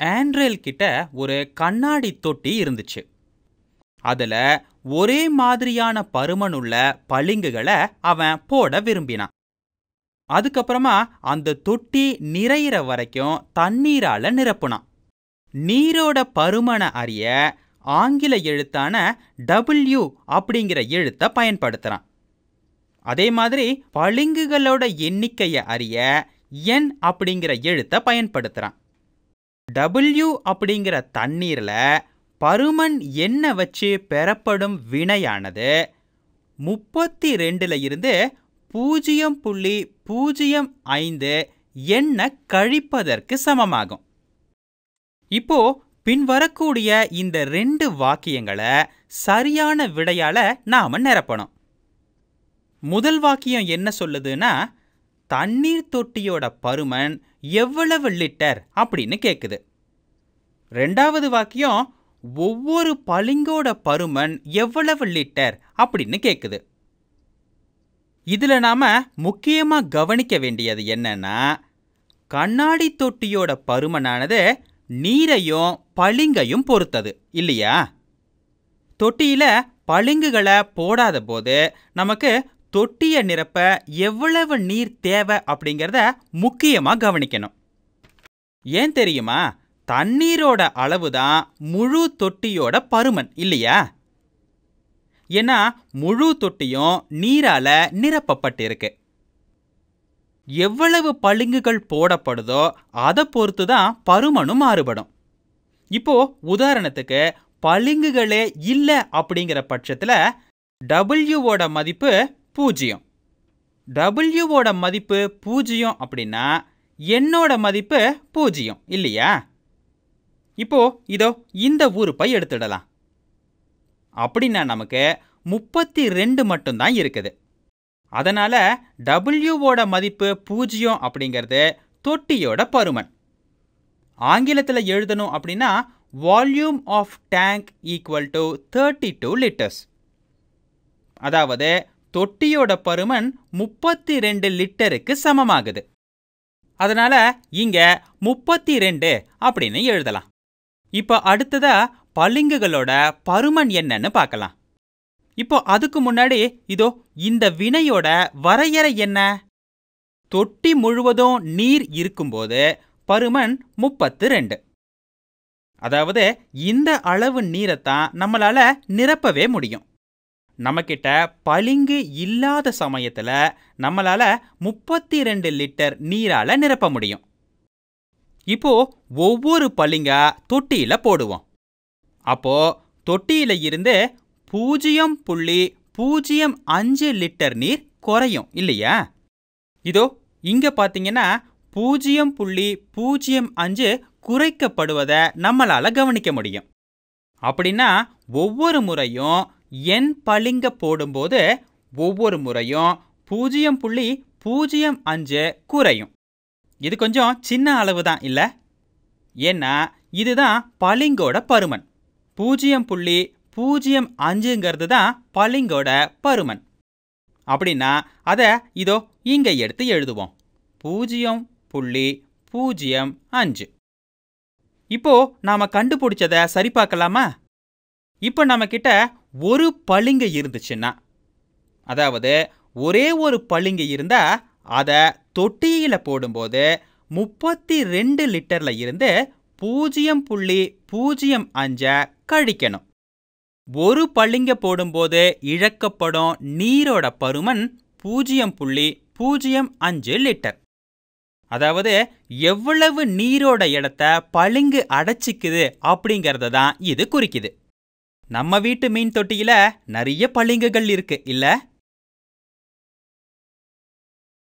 ஆண்ட்ரேல் கிட்ட ஒரு கண்ணாடி தொட்டி இருந்துச்சு. அதில் ஒரே மாதிரியான பருமனுள்ள பளிங்குகளை அவன் போட விரும்பினான். அதுக்கப்புறமா அந்த தொட்டி நிறையிற வரைக்கும் தண்ணீரால நிரப்புனான். நீரோட பருமனை அறிய ஆங்கில எழுத்தான டபிள்யூ அப்படிங்கிற எழுத்தை பயன்படுத்துறான். அதே மாதிரி பளிங்குகளோட எண்ணிக்கையை அறிய என் அப்படிங்கிற எழுத்தை பயன்படுத்துகிறான் டபிள்யூ அப்படிங்கிற தண்ணீர்ல பருமன் எண்ணெய் வச்சு பெறப்படும் வினையானது முப்பத்தி ரெண்டுல இருந்து பூஜ்ஜியம் புள்ளி பூஜ்ஜியம் ஐந்து எண்ணெய் கழிப்பதற்கு சமமாகும். இப்போ பின்வரக்கூடிய இந்த ரெண்டு வாக்கியங்களை சரியான விடையால நாம நிரப்பணும். முதல் வாக்கியம் என்ன சொல்லுதுன்னா தண்ணீர் தொட்டியோட பருமன் எவ்வளவு லிட்டர் அப்படின்னு கேக்குது. ரெண்டாவது வாக்கியம் ஒவ்வொரு பளிங்கோட பருமன் எவ்வளவு லிட்டர் அப்படின்னு கேக்குது. இதுல நாம முக்கியமா கவனிக்க வேண்டியது என்னன்னா கண்ணாடி தொட்டியோட பருமனானது நீரையும் பளிங்கையும் பொறுத்தது இல்லையா? தொட்டியில பளிங்குகளை போடாத போது நமக்கு தொட்டியை நிரப்ப எவ்வளவு நீர் தேவை அப்படிங்கிறத முக்கியமாக கவனிக்கணும். ஏன் தெரியுமா? தண்ணீரோட அளவு தான் முழு தொட்டியோட பருமன் இல்லையா? ஏன்னா முழு தொட்டியும் நீரால நிரப்பப்பட்டிருக்கு. எவ்வளவு பளிங்குகள் போடப்படுதோ அதை பொறுத்து தான் பருமனும் மாறுபடும். இப்போ உதாரணத்துக்கு பளிங்குகளே இல்லை அப்படிங்கிற பட்சத்தில் டபிள்யூவோட மதிப்பு பூஜ்ஜியம். டபிள்யூவோட மதிப்பு பூஜ்ஜியம் அப்படின்னா என்னோட மதிப்பு பூஜ்ஜியம் இல்லையா? இப்போ இதோ இந்த உறுப்பை எடுத்துடலாம். அப்படின்னா நமக்கு முப்பத்தி ரெண்டு மட்டும்தான் இருக்குது. அதனால் டபிள்யூவோட மதிப்பு பூஜ்ஜியம் அப்படிங்கிறது தொட்டியோட பருமன். ஆங்கிலத்தில் எழுதணும் அப்படின்னா volume of tank equal to thirty two litres அதாவது தொட்டியோட பருமன் முப்பத்தி ரெண்டு லிட்டருக்கு சமமாகுது. அதனால இங்க முப்பத்தி ரெண்டு அப்படின்னு எழுதலாம். இப்போ அடுத்ததா பளிங்குகளோட பருமன் என்னன்னு பார்க்கலாம். இப்போ அதுக்கு முன்னாடி இதோ இந்த வினையோட வரையறை என்ன? தொட்டி முழுவதும் நீர் இருக்கும்போது பருமன் முப்பத்து ரெண்டு அதாவது இந்த அளவு நீரைத்தான் நம்மளால நிரப்பவே முடியும். நம்மக்கிட்ட பளிங்கு இல்லாத சமயத்தில் நம்மளால முப்பத்தி ரெண்டு லிட்டர் நீரால நிரப்ப முடியும். இப்போ ஒவ்வொரு பளிங்கா தொட்டியில் போடுவோம். அப்போ தொட்டியில் இருந்து பூஜ்ஜியம் புள்ளி பூஜ்ஜியம் அஞ்சு லிட்டர் நீர் குறையும் இல்லையா? இதோ இங்கே பார்த்தீங்கன்னா பூஜ்ஜியம் புள்ளி பூஜ்ஜியம் அஞ்சு குறைக்கப்படுவதை நம்மளால கவனிக்க முடியும். அப்படின்னா ஒவ்வொரு முறையும் என் பளிங்க போடும்போது ஒவ்வொரு முறையும் பூஜ்ஜியம் புள்ளி பூஜ்ஜியம் அஞ்சு குறையும். இது கொஞ்சம் சின்ன அளவு தான் இல்லை. ஏன்னா இதுதான் பளிங்கோட பருமன். பூஜ்ஜியம் புள்ளி பூஜ்ஜியம் அஞ்சுங்கிறது தான் பளிங்கோட பருமன். அப்படின்னா அதை இதோ இங்கே எடுத்து எழுதுவோம். பூஜ்ஜியம் புள்ளி பூஜ்ஜியம் அஞ்சு. இப்போ நாம கண்டுபிடிச்சதை சரி பார்க்கலாமா? இப்போ நம்மக்கிட்ட ஒரு பளிங்கு இருந்துச்சுன்னா அதாவது ஒரே ஒரு பளிங்கு இருந்தா அதை தொட்டியில போடும்போது முப்பத்தி ரெண்டு லிட்டர்ல இருந்து பூஜ்ஜியம் புள்ளி பூஜ்ஜியம் அஞ்ச கழிக்கணும். ஒரு பளிங்க போடும்போது இழக்கப்படும் நீரோட பருமன் பூஜ்ஜியம் புள்ளி பூஜ்ஜியம் அஞ்சு லிட்டர். அதாவது எவ்வளவு நீரோட இடத்த பளிங்கு அடைச்சிக்குது அப்படிங்கிறத தான் இது குறிக்குது. நம்ம வீட்டு மீன் தொட்டியில நிறைய பளிங்குகள் இருக்கு இல்ல?